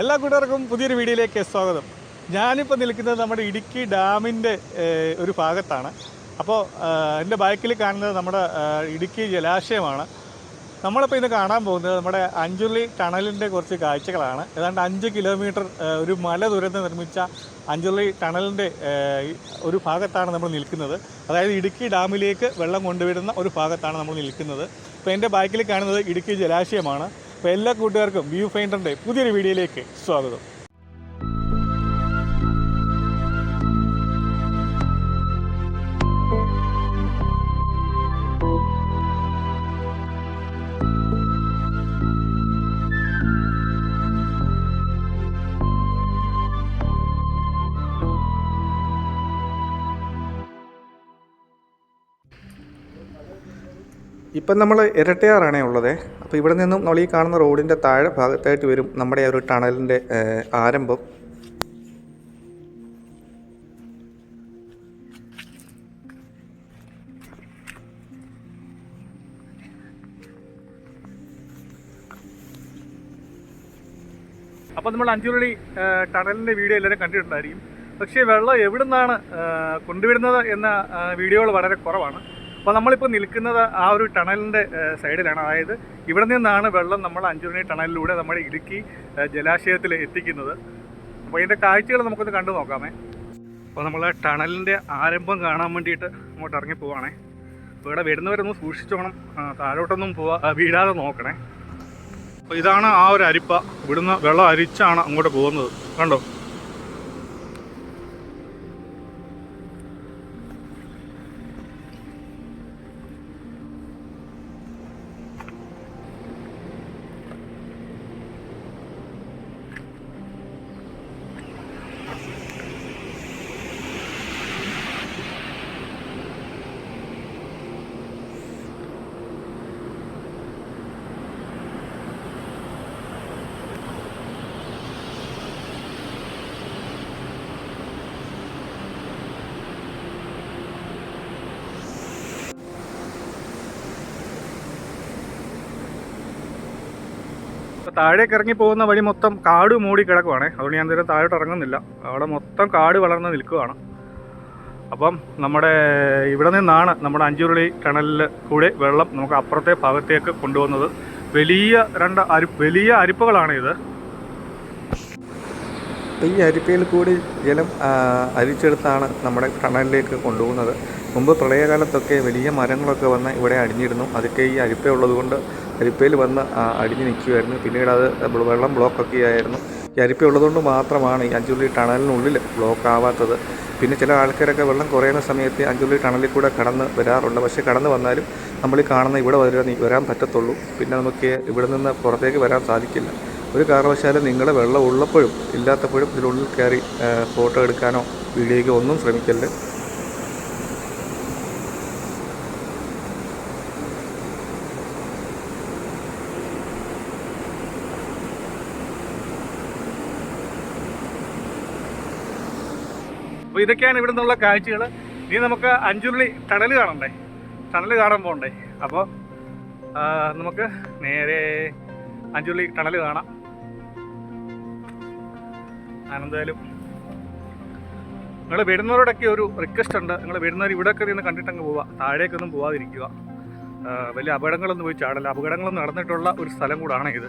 എല്ലാ കൂട്ടുകാർക്കും പുതിയൊരു വീഡിയോയിലേക്ക് സ്വാഗതം. ഞാനിപ്പോൾ നിൽക്കുന്നത് നമ്മുടെ ഇടുക്കി ഡാമിന്റെ ഒരു ഭാഗത്താണ്. അപ്പോൾ എന്റെ ബാക്കിൽ കാണുന്നത് നമ്മുടെ ഇടുക്കി ജലാശയമാണ്. നമ്മളിപ്പോൾ ഇന്ന് കാണാൻ പോകുന്നത് നമ്മുടെ അഞ്ചുള്ളി ടണലിന്റെ കുറച്ച് കാഴ്ചകളാണ്. ഏതാണ്ട് അഞ്ച് കിലോമീറ്റർ ഒരു മല ദുരന്തം നിർമ്മിച്ച അഞ്ചുള്ളി ടണലിന്റെ ഒരു ഭാഗത്താണ് നമ്മൾ നിൽക്കുന്നത്. അതായത് ഇടുക്കി ഡാമിലേക്ക് വെള്ളം കൊണ്ടുവിടുന്ന ഒരു ഭാഗത്താണ് നമ്മൾ നിൽക്കുന്നത്. അപ്പോൾ എന്റെ ബാക്കിൽ കാണുന്നത് ഇടുക്കി ജലാശയമാണ്. അപ്പോൾ എല്ലാ കൂട്ടുകാർക്കും വ്യൂ ഫൈൻഡറിന്റെ പുതിയൊരു വീഡിയോയിലേക്ക് സ്വാഗതം. ഇപ്പം നമ്മൾ ഇരട്ടയാറാണേ ഉള്ളത്. അപ്പോൾ ഇവിടെ നിന്നും നമ്മൾ ഈ കാണുന്ന റോഡിന്റെ താഴെ ഭാഗത്തായിട്ട് വരും നമ്മുടെ ഒരു ടണലിന്റെ ആരംഭം. അപ്പോൾ നമ്മൾ അഞ്ചുരുളി ടണലിന്റെ വീഡിയോ എല്ലാവരും കണ്ടിട്ടുണ്ടായിരിക്കും. പക്ഷേ വെള്ളം എവിടെ നിന്നാണ് കൊണ്ടുവരുന്നത് എന്ന വീഡിയോകൾ വളരെ കുറവാണ്. അപ്പോൾ നമ്മളിപ്പോൾ നിൽക്കുന്നത് ആ ഒരു ടണലിന്റെ സൈഡിലാണ്. അതായത് ഇവിടെ നിന്നാണ് വെള്ളം നമ്മൾ അഞ്ചുരണി ടണലിലൂടെ നമ്മുടെ ഇടുക്കി ജലാശയത്തിൽ എത്തിക്കുന്നത്. അപ്പോൾ ഇതിന്റെ കാഴ്ചകൾ നമുക്കൊന്ന് കണ്ടു നോക്കാമേ. അപ്പോൾ നമ്മൾ ടണലിന്റെ ആരംഭം കാണാൻ വേണ്ടിയിട്ട് അങ്ങോട്ട് ഇറങ്ങി പോവാണേ. അപ്പോൾ ഇവിടെ വരുന്നവരൊന്ന് സൂക്ഷിച്ചോണം. താഴോട്ടൊന്നും പോവാ വീഴാതെ നോക്കണേ. അപ്പോൾ ഇതാണ് ആ ഒരു അരിപ്പ. ഇവിടുന്ന് വെള്ളം അരിച്ചാണ് അങ്ങോട്ട് പോകുന്നത്. കണ്ടോ ഇപ്പോൾ താഴേക്ക് ഇറങ്ങി പോകുന്ന വഴി മൊത്തം കാട് മൂടി കിടക്കുവാണ്. അതുകൊണ്ട് ഞാൻ നേരെ താഴോട്ട് ഇറങ്ങുന്നില്ല. അവിടെ മൊത്തം കാട് വളർന്ന് നിൽക്കുവാണ്. അപ്പം നമ്മുടെ ഇവിടെ നിന്നാണ് നമ്മുടെ അഞ്ചുരുളി ടണലിൽ കൂടെ വെള്ളം നമുക്ക് അപ്പുറത്തെ ഭാഗത്തേക്ക് കൊണ്ടുപോകുന്നത് വലിയ രണ്ട് അരി വലിയ അരിപ്പകളാണ് ഇത്. ഈ അരിപ്പയിൽ കൂടി ജലം അരിച്ചെടുത്താണ് നമ്മുടെ ടണലിലേക്ക് കൊണ്ടുപോകുന്നത്. മുമ്പ് പ്രളയകാലത്തൊക്കെ വലിയ മരങ്ങളൊക്കെ വന്ന് ഇവിടെ അടിഞ്ഞിരുന്നു. അതൊക്കെ ഈ അരിപ്പ ഉള്ളതുകൊണ്ട് അരിപ്പയിൽ വന്ന് അടിഞ്ഞ് നിൽക്കുമായിരുന്നു പിന്നീട് അത് വെള്ളം ബ്ലോക്കൊക്കെ ആയിരുന്നു ഈ അരിപ്പ ഉള്ളതുകൊണ്ട് മാത്രമാണ് ഈ അഞ്ചുള്ളി ടണലിനുള്ളിൽ ബ്ലോക്ക് ആവാത്തത് പിന്നെ ചില ആൾക്കാരൊക്കെ വെള്ളം കുറയുന്ന സമയത്ത് അഞ്ചുള്ളി ടണലിൽ കൂടെ കടന്ന് വരാറുണ്ട്. പക്ഷേ കടന്ന് വന്നാലും നമ്മൾ ഈ കാണുന്ന ഇവിടെ വരാൻ വരാൻ പറ്റത്തുള്ളൂ. പിന്നെ നമുക്ക് ഇവിടെ നിന്ന് പുറത്തേക്ക് വരാൻ സാധിക്കില്ല. ഒരു കാരണവശാലും നിങ്ങൾ വെള്ളം ഉള്ളപ്പോഴും ഇല്ലാത്തപ്പോഴും ഇതിനുള്ളിൽ കയറി ഫോട്ടോ എടുക്കാനോ വീഡിയോയ്ക്കോ ഒന്നും ശ്രമിക്കരുത്. ഇതൊക്കെയാണ് ഇവിടെ നിന്നുള്ള കാഴ്ചകൾ. ഇനി നമുക്ക് അഞ്ചുരുളി ടണൽ കാണണ്ടേ? ടണൽ കാണാൻ പോകണ്ടേ അപ്പോൾ നമുക്ക് നേരെ അഞ്ചുരുളി ടണൽ കാണാം. ഞാനെന്തായാലും നിങ്ങൾ വരുന്നവരോടൊക്കെ ഒരു റിക്വസ്റ്റ് ഉണ്ട്. നിങ്ങൾ വരുന്നവർ ഇവിടെയൊക്കെ നിന്ന് കണ്ടിട്ടങ്ങ് പോവുക താഴേക്കൊന്നും പോവാതിരിക്കുക. വലിയ അപകടങ്ങളൊന്നും പോയി ചാടല്ല. അപകടങ്ങളൊന്നും നടന്നിട്ടുള്ള ഒരു സ്ഥലം കൂടാണ് ഇത്.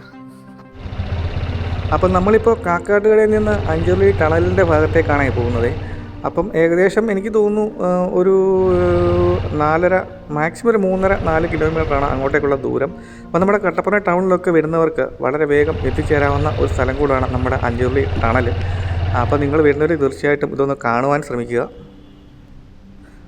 അപ്പം നമ്മളിപ്പോൾ കാക്കാട്ടുകടയിൽ നിന്ന് അഞ്ചുള്ളി ടണലിന്റെ ഭാഗത്തേക്കാണ് പോകുന്നത്. അപ്പം ഏകദേശം എനിക്ക് തോന്നുന്നു ഒരു നാലര മാക്സിമം ഒരു മൂന്നര നാല് കിലോമീറ്ററാണ് അങ്ങോട്ടേക്കുള്ള ദൂരം. അപ്പോൾ നമ്മുടെ കട്ടപ്പന ടൗണിലൊക്കെ വരുന്നവർക്ക് വളരെ വേഗം എത്തിച്ചേരാവുന്ന ഒരു സ്ഥലം കൂടാണ് നമ്മുടെ അഞ്ചുള്ളി ടണൽ. അപ്പോൾ നിങ്ങൾ വരുന്നവർ തീർച്ചയായിട്ടും ഇതൊന്ന് കാണുവാൻ ശ്രമിക്കുക.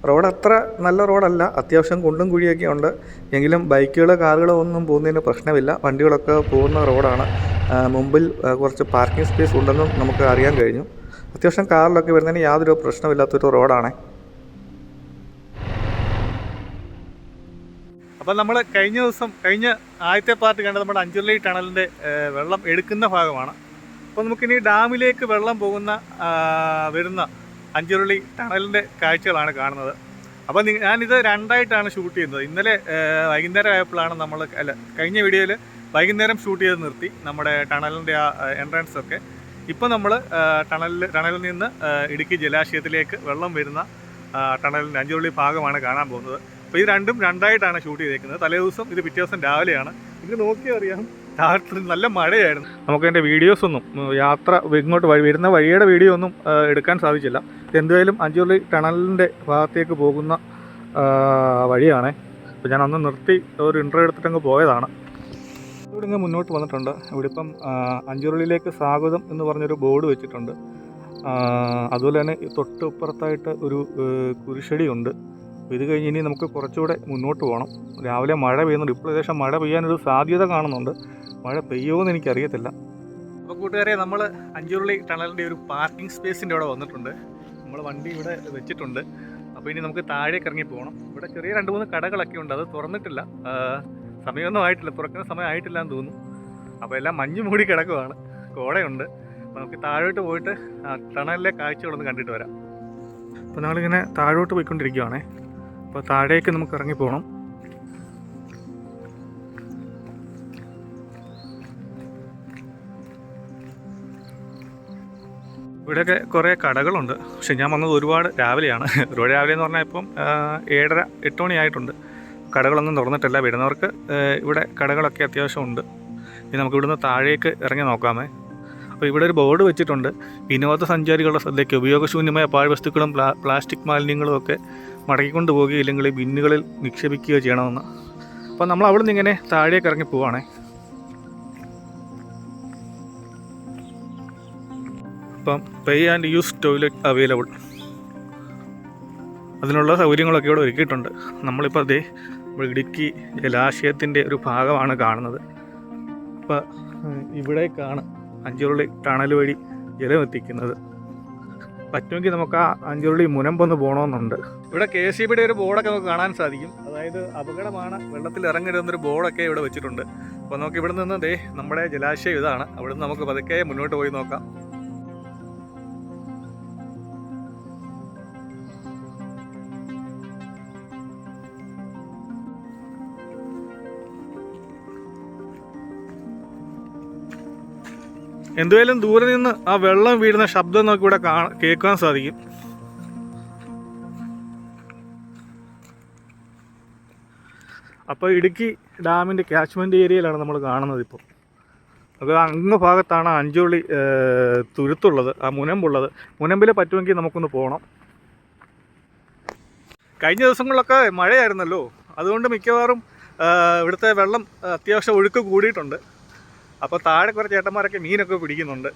റോഡ് അത്ര നല്ല റോഡല്ല അത്യാവശ്യം കുണ്ടും കുഴിയൊക്കെ ഉണ്ട്. എങ്കിലും ബൈക്കുകളോ കാറുകളോ ഒന്നും പോകുന്നതിന് പ്രശ്നമില്ല. വണ്ടികളൊക്കെ പോകുന്ന റോഡാണ്. മുമ്പിൽ കുറച്ച് പാർക്കിംഗ് സ്പേസ് ഉണ്ടെന്നും നമുക്ക് അറിയാൻ കഴിഞ്ഞു. അത്യാവശ്യം കാറിലൊക്കെ വരുന്നതിന് യാതൊരു പ്രശ്നമില്ലാത്തൊരു റോഡാണ്. അപ്പം നമ്മൾ കഴിഞ്ഞ ദിവസം കഴിഞ്ഞ ആദ്യത്തെ പാർട്ട് കണ്ടത് നമ്മുടെ അഞ്ചുള്ളി ടണലിന്റെ വെള്ളം എടുക്കുന്ന ഭാഗമാണ്. അപ്പോൾ നമുക്കിനി ഡാമിലേക്ക് വെള്ളം പോകുന്ന വരുന്ന അഞ്ചുരുളി ടണലിന്റെ കാഴ്ചകളാണ് കാണുന്നത്. അപ്പോൾ ഞാനിത് രണ്ടായിട്ടാണ് ഷൂട്ട് ചെയ്യുന്നത്. ഇന്നലെ വൈകുന്നേരം ആയപ്പോഴാണ് നമ്മൾ അല്ല കഴിഞ്ഞ വീഡിയോയിൽ വൈകുന്നേരം ഷൂട്ട് ചെയ്ത് നിർത്തി നമ്മുടെ ടണലിന്റെ ആ എൻട്രൻസ് ഒക്കെ ഇപ്പോൾ നമ്മൾ ടണലിൽ ടണലിൽ നിന്ന് ഇടുക്കി ജലാശയത്തിലേക്ക് വെള്ളം വരുന്ന ടണലിന്റെ അഞ്ചുള്ളി ഭാഗമാണ് കാണാൻ പോകുന്നത്. അപ്പോൾ ഇത് രണ്ടും രണ്ടായിട്ടാണ് ഷൂട്ട് ചെയ്തേക്കുന്നത്. തലേ ദിവസം ഇത് പിറ്റേ ദിവസം രാവിലെയാണ്. ഇത് നോക്കിയാൽ അറിയാം രാത്രി നല്ല മഴയായിരുന്നു. നമുക്ക് എന്റെ വീഡിയോസ് ഒന്നും യാത്ര ഇങ്ങോട്ട് വരുന്ന വഴിയുടെ വീഡിയോ ഒന്നും എടുക്കാൻ സാധിച്ചില്ല. എന്തായാലും അഞ്ചുള്ളി ടണലിന്റെ ഭാഗത്തേക്ക് പോകുന്ന വഴിയാണേ. അപ്പോൾ ഞാൻ അന്ന് നിർത്തി ഒരു ഇന്റർവ്യൂ എടുത്തിട്ടങ്ങ് പോയതാണ്. ഇവിടെ ഇങ്ങ് മുന്നോട്ട് വന്നിട്ടുണ്ട്. ഇവിടെ ഇപ്പം അഞ്ചുരുളിയിലേക്ക് സ്വാഗതം എന്ന് പറഞ്ഞൊരു ബോർഡ് വെച്ചിട്ടുണ്ട്. അതുപോലെ തന്നെ തൊട്ടപ്പുറത്തായിട്ട് ഒരു കുരിശടി കുരിശടിയുണ്ട്. ഇത് കഴിഞ്ഞ് ഇനി നമുക്ക് കുറച്ചുകൂടെ മുന്നോട്ട് പോകണം. രാവിലെ മഴ പെയ്യുന്നുണ്ട്. ഇപ്പോൾ ഏകദേശം മഴ പെയ്യാനൊരു സാധ്യത കാണുന്നുണ്ട്. മഴ പെയ്യുമോ എന്ന് എനിക്കറിയത്തില്ല. അപ്പോൾ കൂട്ടുകാരെ നമ്മൾ അഞ്ചുരുളി ടണലിന്റെ ഒരു പാർക്കിംഗ് സ്പേസിന്റെ അവിടെ വന്നിട്ടുണ്ട്. നമ്മൾ വണ്ടി ഇവിടെ വെച്ചിട്ടുണ്ട്. അപ്പോൾ ഇനി നമുക്ക് താഴേക്ക് ഇറങ്ങി പോകണം. ഇവിടെ ചെറിയ രണ്ട് മൂന്ന് കടകളൊക്കെ ഉണ്ട്. അത് തുറന്നിട്ടില്ല. സമയമൊന്നും ആയിട്ടില്ല തുറക്കുന്ന സമയം ആയിട്ടില്ല എന്ന് തോന്നുന്നു. അപ്പോൾ എല്ലാം മഞ്ഞ് മൂടി കിടക്കുവാണ്. കോടയുണ്ട്. നമുക്ക് താഴോട്ട് പോയിട്ട് ടണലിലെ കാഴ്ചകളൊന്ന് കണ്ടിട്ട് വരാം. അപ്പോൾ നമ്മളിങ്ങനെ താഴോട്ട് പോയിക്കൊണ്ടിരിക്കുവാണേ. അപ്പോൾ താഴേക്ക് നമുക്ക് ഇറങ്ങി പോകണം ഇവിടെയൊക്കെ കുറേ കടകളുണ്ട്. പക്ഷെ ഞാൻ വന്നത് ഒരുപാട് രാവിലെയാണ്. ഒരുപാട് രാവിലെ എന്ന് പറഞ്ഞാൽ ഇപ്പം ഏഴര എട്ട് മണി ആയിട്ടുണ്ട് കടകളൊന്നും തുറന്നിട്ടില്ല. വരുന്നവർക്ക് ഇവിടെ കടകളൊക്കെ അത്യാവശ്യം ഉണ്ട്. ഇനി നമുക്ക് ഇവിടുന്ന് താഴേക്ക് ഇറങ്ങി നോക്കാമേ. അപ്പോൾ ഇവിടെ ഒരു ബോർഡ് വെച്ചിട്ടുണ്ട്. വിനോദസഞ്ചാരികളുടെ ശ്രദ്ധയ്ക്ക് ഉപയോഗശൂന്യമായ പാഴ്വസ്തുക്കളും പ്ലാ പ്ലാസ്റ്റിക് മാലിന്യങ്ങളും ഒക്കെ മടക്കിക്കൊണ്ട് പോവുകയോ ഇല്ലെങ്കിൽ ബിന്നുകളിൽ നിക്ഷേപിക്കുകയോ ചെയ്യണമെന്ന്. അപ്പോൾ നമ്മൾ അവിടെ നിന്ന് ഇങ്ങനെ താഴേക്ക് ഇറങ്ങി പോവാണേ. അപ്പം pay and use toilet available അതിനുള്ള സൗകര്യങ്ങളൊക്കെ ഇവിടെ ഒരുക്കിയിട്ടുണ്ട്. നമ്മളിപ്പോൾ അതേ നമ്മൾ ഇടുക്കി ജലാശയത്തിന്റെ ഒരു ഭാഗമാണ് കാണുന്നത്. അപ്പോൾ ഇവിടേക്കാണ് അഞ്ചുരുളി ടണൽ വഴി ജലം എത്തിക്കുന്നത് പറ്റുമെങ്കിൽ നമുക്ക് ആ അഞ്ചുരുളി മുനമ്പൊന്ന് പോകണമെന്നുണ്ട് ഇവിടെ കെ സി ബിയുടെ ഒരു ബോർഡൊക്കെ നമുക്ക് കാണാൻ സാധിക്കും. അതായത് അപകടമാണ് വെള്ളത്തിൽ ഇറങ്ങരുതെന്നൊരു ബോർഡൊക്കെ ഇവിടെ വെച്ചിട്ടുണ്ട്. അപ്പോൾ നമുക്ക് ഇവിടെ നിന്ന് ദേ നമ്മുടെ ജലാശയം ഇതാണ്. അവിടെ നിന്ന് നമുക്ക് പതുക്കെ മുന്നോട്ട് പോയി നോക്കാം. എന്തുവായാലും ദൂരെ നിന്ന് ആ വെള്ളം വീഴുന്ന ശബ്ദം നമുക്ക് ഇവിടെ കേൾക്കാൻ സാധിക്കും. അപ്പോൾ ഇടുക്കി ഡാമിന്റെ ക്യാച്ച്മെന്റ് ഏരിയയിലാണ് നമ്മൾ കാണുന്നത് ഇപ്പോൾ അത് അങ്ങ് ഭാഗത്താണ് അഞ്ചുള്ളി തുരുത്തുള്ളത് ആ മുനമ്പുള്ളത്. മുനമ്പിൽ പറ്റുമെങ്കിൽ നമുക്കൊന്ന് പോകണം കഴിഞ്ഞ ദിവസങ്ങളിലൊക്കെ മഴയായിരുന്നല്ലോ. അതുകൊണ്ട് മിക്കവാറും ഇവിടുത്തെ വെള്ളം അത്യാവശ്യം ഒഴുക്ക് കൂടിയിട്ടുണ്ട്. അപ്പോൾ താഴെ കുറേ ചേട്ടന്മാരൊക്കെ മീനൊക്കെ പിടിക്കുന്നുണ്ട്.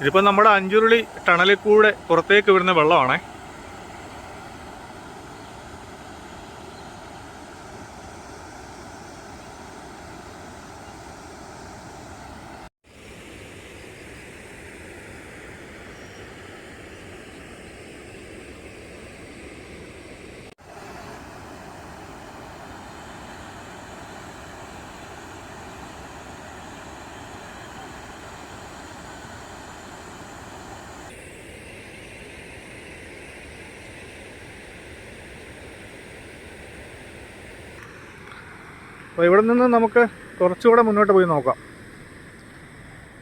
ഇതിപ്പോൾ നമ്മുടെ അഞ്ചുരുളി ടണലിൽ കൂടെ പുറത്തേക്ക് വരുന്ന വെള്ളമാണേ. അപ്പോൾ ഇവിടെ നിന്ന് നമുക്ക് കുറച്ചുകൂടെ മുന്നോട്ട് പോയി നോക്കാം.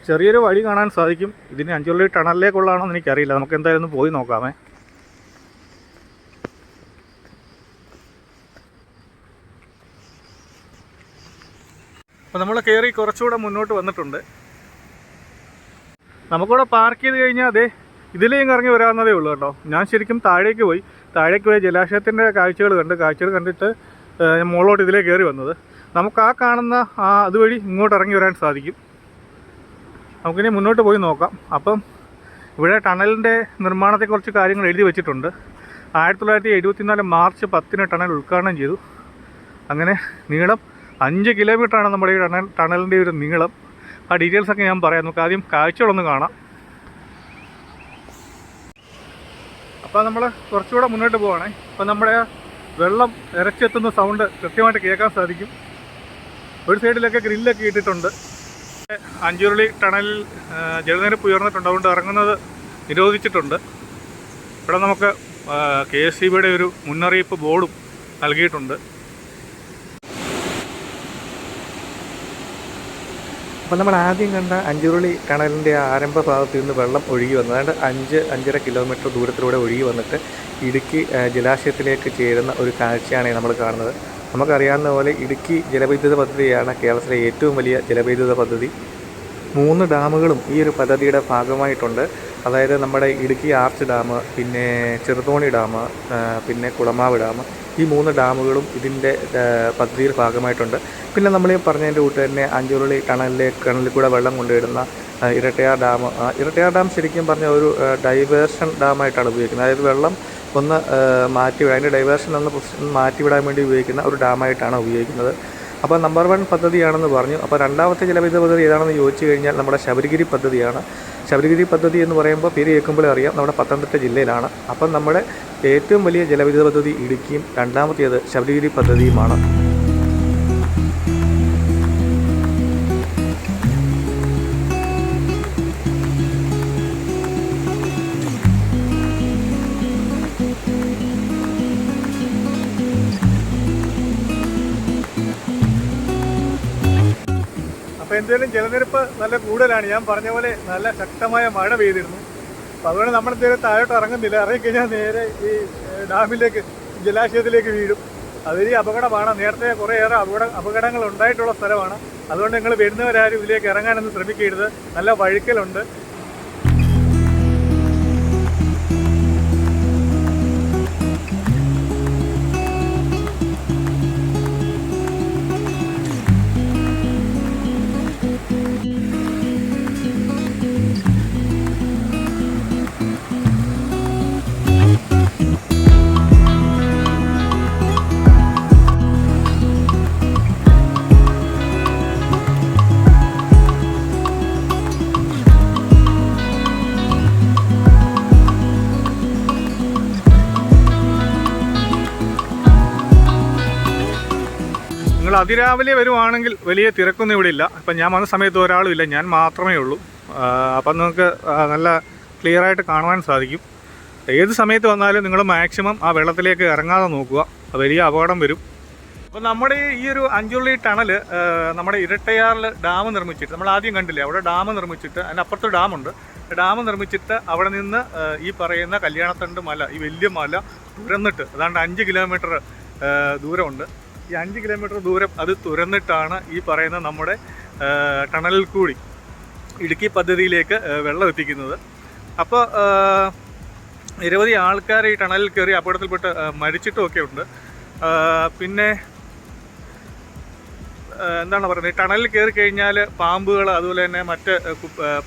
ചെറിയൊരു വഴി കാണാൻ സാധിക്കും. ഇതിന് അഞ്ചുള്ളി ടണലിലേക്കുള്ളതാണോ എന്ന് എനിക്കറിയില്ല. നമുക്ക് എന്തായാലും പോയി നോക്കാമേ. അപ്പോൾ നമ്മൾ കയറി കുറച്ചുകൂടെ മുന്നോട്ട് വന്നിട്ടുണ്ട്. നമുക്കിവിടെ പാർക്ക് ചെയ്ത് കഴിഞ്ഞാൽ അതെ ഇതിലേയും കറങ്ങി വരാവുന്നതേ ഉള്ളൂ കേട്ടോ. ഞാൻ ശരിക്കും താഴേക്ക് പോയി. താഴേക്ക് പോയി ജലാശയത്തിന്റെ കാഴ്ചകൾ കണ്ട്. കാഴ്ചകൾ കണ്ടിട്ട് ഞാൻ മുകളിലോട്ട് ഇതിലേ കയറി വന്നത്. നമുക്ക് ആ കാണുന്ന ആ അതുവഴി ഇങ്ങോട്ട് ഇറങ്ങി വരാൻ സാധിക്കും. നമുക്കിനി മുന്നോട്ട് പോയി നോക്കാം. അപ്പം ഇവിടെ ടണലിന്റെ നിർമ്മാണത്തെക്കുറിച്ച് കാര്യങ്ങൾ എഴുതി വെച്ചിട്ടുണ്ട്. ആയിരത്തി തൊള്ളായിരത്തി എഴുപത്തിനാല് മാർച്ച് പത്തിന് ടണൽ ഉദ്ഘാടനം ചെയ്തു. അങ്ങനെ നീളം അഞ്ച് കിലോമീറ്ററാണ് നമ്മുടെ ഈ ടണൽ ടണലിന്റെ ഒരു നീളം. ആ ഡീറ്റെയിൽസൊക്കെ ഞാൻ പറയാം. നമുക്ക് ആദ്യം കാഴ്ചകളൊന്ന് കാണാം. അപ്പോൾ നമ്മൾ കുറച്ചുകൂടെ മുന്നോട്ട് പോവാണേ. അപ്പോൾ നമ്മുടെ വെള്ളം ഇരച്ചെത്തുന്ന സൗണ്ട് കൃത്യമായിട്ട് കേൾക്കാൻ സാധിക്കും. ഒരു സൈഡിലൊക്കെ ഗ്രില്ലൊക്കെ ഇട്ടിട്ടുണ്ട്. അഞ്ചുരുളി ടണലിൽ ജലനിരപ്പ് ഉയർന്നിട്ടുണ്ട്. അതുകൊണ്ട് ഇറങ്ങുന്നത് നിരോധിച്ചിട്ടുണ്ട്. ഇവിടെ നമുക്ക് കെ എസ് ഒരു മുന്നറിയിപ്പ് ബോർഡും നൽകിയിട്ടുണ്ട്. അപ്പോൾ നമ്മൾ ആദ്യം കണ്ട അഞ്ചുരുളി ടണലിന്റെ ആരംഭ ഭാഗത്ത് നിന്ന് വെള്ളം ഒഴുകി വന്നു. അതായത് അഞ്ച് അഞ്ചര കിലോമീറ്റർ ദൂരത്തിലൂടെ ഒഴുകി വന്നിട്ട് ഇടുക്കി ജലാശയത്തിലേക്ക് ചേരുന്ന ഒരു കാഴ്ചയാണ് നമ്മൾ കാണുന്നത്. നമുക്കറിയാവുന്ന പോലെ ഇടുക്കി ജലവൈദ്യുത പദ്ധതിയാണ് കേരളത്തിലെ ഏറ്റവും വലിയ ജലവൈദ്യുത പദ്ധതി. മൂന്ന് ഡാമുകളും ഈ ഒരു പദ്ധതിയുടെ ഭാഗമായിട്ടുണ്ട്. അതായത് നമ്മുടെ ഇടുക്കി ആർച്ച് ഡാം പിന്നെ ചെറുതോണി ഡാം പിന്നെ കുളമാവ് ഡാം ഈ മൂന്ന് ഡാമുകളും ഇതിന്റെ പദ്ധതിയിൽ ഭാഗമായിട്ടുണ്ട്. പിന്നെ നമ്മൾ ഈ പറഞ്ഞതിന്റെ കൂട്ട് തന്നെ അഞ്ചുരുളി ടണലിലെ ടണലിൽ കൂടെ വെള്ളം കൊണ്ടുവരുന്ന ഇരട്ടയാർ ഡാം. ഇരട്ടയാർ ഡാം ശരിക്കും പറഞ്ഞ ഒരു ഡൈവേർഷൻ ഡാമായിട്ടാണ് ഉപയോഗിക്കുന്നത്. അതായത് വെള്ളം ഒന്ന് മാറ്റി അതിന്റെ ഡൈവേർഷൻ ഒന്ന് പ്രശ്നം മാറ്റിവിടാൻ വേണ്ടി ഉപയോഗിക്കുന്ന ഒരു ഡാമായിട്ടാണ് ഉപയോഗിക്കുന്നത്. അപ്പോൾ നമ്പർ വൺ പദ്ധതിയാണെന്ന് പറഞ്ഞു. അപ്പോൾ രണ്ടാമത്തെ ജലവിദ്യുത പദ്ധതി ഏതാണെന്ന് ചോദിച്ചു കഴിഞ്ഞാൽ നമ്മുടെ ശബരിഗിരി പദ്ധതിയാണ്. ശബരിഗിരി പദ്ധതി എന്ന് പറയുമ്പോൾ പേര് കേൾക്കുമ്പോഴേ അറിയാം നമ്മുടെ പത്തനംതിട്ട ജില്ലയിലാണ്. അപ്പം നമ്മുടെ ഏറ്റവും വലിയ ജലവിദ്യുത പദ്ധതി ഇടുക്കിയും രണ്ടാമത്തേത് ശബരിഗിരി പദ്ധതിയുമാണ്. എന്തായാലും ജലനിരപ്പ് നല്ല കൂടുതലാണ്. ഞാൻ പറഞ്ഞ പോലെ നല്ല ശക്തമായ മഴ പെയ്തിരുന്നു. അപ്പോൾ അതുകൊണ്ട് നമ്മൾ എന്തായാലും താഴോട്ട് ഇറങ്ങുന്നില്ല. ഇറങ്ങിക്കഴിഞ്ഞാൽ നേരെ ഈ ഡാമിലേക്ക് ജലാശയത്തിലേക്ക് വീഴും. അതൊരു അപകടമാണ്. നേരത്തെ കുറേയേറെ അപകട അപകടങ്ങൾ ഉണ്ടായിട്ടുള്ള സ്ഥലമാണ്. അതുകൊണ്ട് നിങ്ങൾ വരുന്നവരാരും ഇതിലേക്ക് ഇറങ്ങാനൊന്നും ശ്രമിക്കരുത്. നല്ല വഴുക്കലുണ്ട്. നിങ്ങൾ അതിരാവിലെ വരുവാണെങ്കിൽ വലിയ തിരക്കൊന്നും ഇവിടെ ഇല്ല. ഇപ്പം ഞാൻ വന്ന സമയത്ത് ഒരാളും ഇല്ല. ഞാൻ മാത്രമേ ഉള്ളൂ. അപ്പം നിങ്ങൾക്ക് നല്ല ക്ലിയർ ആയിട്ട് കാണുവാൻ സാധിക്കും. ഏത് സമയത്ത് വന്നാലും നിങ്ങൾ മാക്സിമം ആ വെള്ളത്തിലേക്ക് ഇറങ്ങാതെ നോക്കുക. വലിയ അപകടം വരും. അപ്പോൾ നമ്മുടെ ഈ ഒരു അഞ്ചുള്ളി ടണൽ നമ്മുടെ ഇരട്ടയാറിൽ ഡാം നിർമ്മിച്ചിട്ട് നമ്മൾ ആദ്യം കണ്ടില്ലേ അവിടെ ഡാം നിർമ്മിച്ചിട്ട് അതിനപ്പുറത്ത് ഡാമുണ്ട്. ഡാം നിർമ്മിച്ചിട്ട് അവിടെ നിന്ന് ഈ പറയുന്ന കല്യാണത്തണ്ട് മല ഈ വലിയ മല തുരന്നിട്ട് അതാണ്ട് അഞ്ച് കിലോമീറ്റർ ദൂരമുണ്ട്. ഈ അഞ്ച് കിലോമീറ്റർ ദൂരം അത് തുരന്നിട്ടാണ് ഈ പറയുന്ന നമ്മുടെ ടണലിൽ കൂടി ഇടുക്കി പദ്ധതിയിലേക്ക് വെള്ളം എത്തിക്കുന്നത്. അപ്പോൾ നിരവധി ആൾക്കാർ ഈ ടണലിൽ കയറി അപകടത്തിൽപ്പെട്ട് മരിച്ചിട്ടുമൊക്കെ ഉണ്ട്. പിന്നെ എന്താണ് പറയുന്നത്? ഈ ടണലിൽ കയറി കഴിഞ്ഞാൽ പാമ്പുകൾ അതുപോലെ തന്നെ മറ്റ്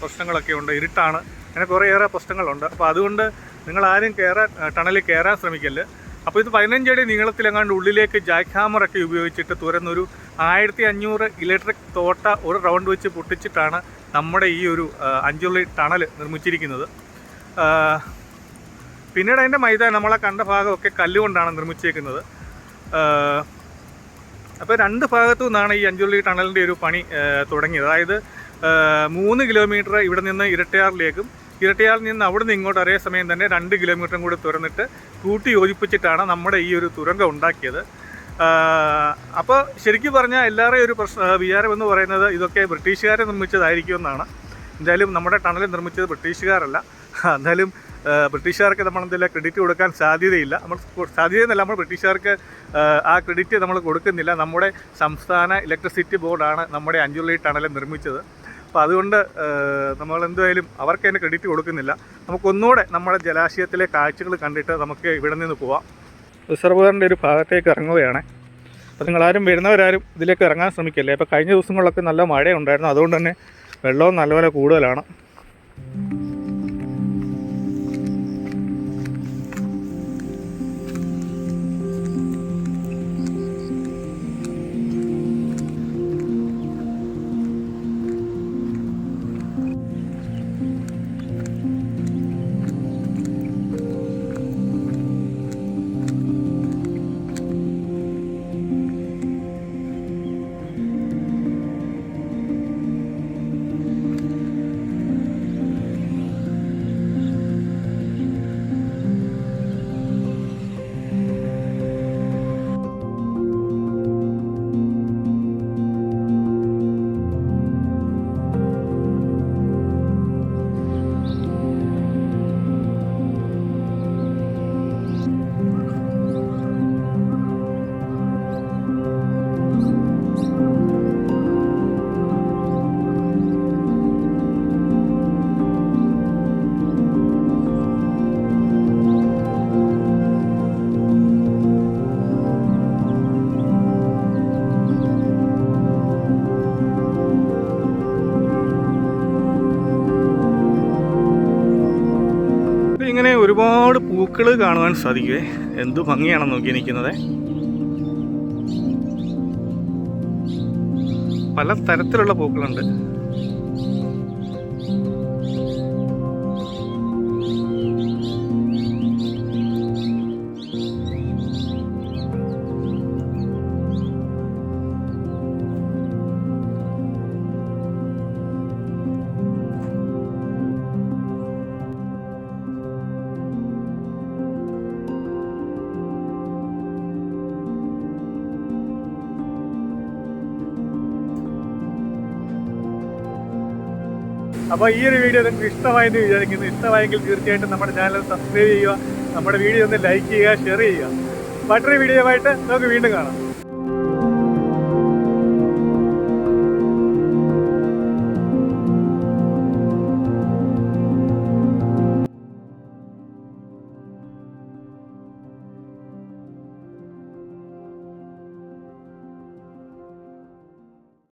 പ്രശ്നങ്ങളൊക്കെ ഉണ്ട്. ഇരുട്ടാണ്. അങ്ങനെ കുറേയേറെ പ്രശ്നങ്ങളുണ്ട്. അപ്പോൾ അതുകൊണ്ട് നിങ്ങൾ ആരും കയറാൻ ടണലിൽ കയറാൻ ശ്രമിക്കല്ല്. അപ്പോൾ ഇത് പതിനഞ്ചടി നീളത്തിലെങ്ങാണ്ട് ഉള്ളിലേക്ക് ജാക്ക് ഹാമറൊക്കെ ഉപയോഗിച്ചിട്ട് തുരന്നൊരു ആയിരത്തി അഞ്ഞൂറ് ഇലക്ട്രിക് തോട്ട ഒരു റൗണ്ട് വെച്ച് പൊട്ടിച്ചിട്ടാണ് നമ്മുടെ ഈ ഒരു അഞ്ചുള്ളി ടണൽ നിർമ്മിച്ചിരിക്കുന്നത്. പിന്നീട് അതിന്റെ മൈതാനം നമ്മളെ കണ്ട ഭാഗമൊക്കെ കല്ലുകൊണ്ടാണ് നിർമ്മിച്ചേക്കുന്നത്. അപ്പോൾ രണ്ട് ഭാഗത്തു നിന്നാണ് ഈ അഞ്ചുള്ളി ടണലിന്റെ ഒരു പണി തുടങ്ങിയത്. അതായത് മൂന്ന് കിലോമീറ്റർ ഇവിടെ നിന്ന് ഇരട്ടയാറിലേക്കും ഇരട്ടയാറിൽ നിന്ന് അവിടെ നിന്ന് ഇങ്ങോട്ട് ഒരേ സമയം തന്നെ രണ്ട് കിലോമീറ്ററും കൂടി തുറന്നിട്ട് കൂട്ടി യോജിപ്പിച്ചിട്ടാണ് നമ്മുടെ ഈ ഒരു തുരങ്കം ഉണ്ടാക്കിയത്. അപ്പോൾ ശരിക്കും പറഞ്ഞാൽ എല്ലാവരുടെയും ഒരു പ്രശ്ന വിചാരം എന്ന് പറയുന്നത് ഇതൊക്കെ ബ്രിട്ടീഷുകാരെ നിർമ്മിച്ചതായിരിക്കുമെന്നാണ് എന്തായാലും നമ്മുടെ ടണൽ നിർമ്മിച്ചത് ബ്രിട്ടീഷുകാരല്ല. എന്തായാലും ബ്രിട്ടീഷുകാർക്ക് നമ്മൾ എന്തെങ്കിലും ക്രെഡിറ്റ് കൊടുക്കാൻ സാധ്യതയില്ല. നമ്മൾ സാധ്യത സാധ്യതയെന്നല്ല നമ്മൾ ബ്രിട്ടീഷുകാർക്ക് ആ ക്രെഡിറ്റ് നമ്മൾ കൊടുക്കുന്നില്ല. നമ്മുടെ സംസ്ഥാന ഇലക്ട്രിസിറ്റി ബോർഡാണ് നമ്മുടെ അഞ്ചുള്ളി ടണൽ നിർമ്മിച്ചത്. അപ്പോൾ അതുകൊണ്ട് നമ്മൾ എന്തായാലും അവർക്ക് അതിന് ക്രെഡിറ്റ് കൊടുക്കുന്നില്ല. നമുക്കൊന്നുകൂടെ നമ്മുടെ ജലാശയത്തിലെ കാഴ്ചകൾ കണ്ടിട്ട് നമുക്ക് ഇവിടെ നിന്ന് പോവാം. റിസർവറിന്റെ ഒരു ഭാഗത്തേക്ക് ഇറങ്ങുകയാണ്. അപ്പോൾ നിങ്ങളാരും വരുന്നവരാരും ഇതിലേക്ക് ഇറങ്ങാൻ ശ്രമിക്കല്ലേ? അപ്പോൾ കഴിഞ്ഞ ദിവസങ്ങളിലൊക്കെ നല്ല മഴയുണ്ടായിരുന്നു. അതുകൊണ്ട് തന്നെ വെള്ളവും നല്ലപോലെ കൂടുതലാണ്. പൂക്കൾ കാണുവാൻ സാധിക്കുവേ. എന്തു ഭംഗിയാണെന്ന് നോക്കി നിൽക്കുന്നത്. പല തരത്തിലുള്ള പൂക്കളുണ്ട്. അപ്പോൾ ഈ ഒരു വീഡിയോ നിങ്ങൾക്ക് ഇഷ്ടമായെന്ന് വിചാരിക്കുന്നു. ഇഷ്ടമായെങ്കിൽ തീർച്ചയായിട്ടും നമ്മുടെ ചാനൽ സബ്സ്ക്രൈബ് ചെയ്യുക. നമ്മുടെ വീഡിയോ ഒന്ന് ലൈക്ക് ചെയ്യുക ഷെയർ ചെയ്യുക. മറ്റൊരു വീഡിയോ ആയിട്ട് നമുക്ക് വീണ്ടും കാണാം.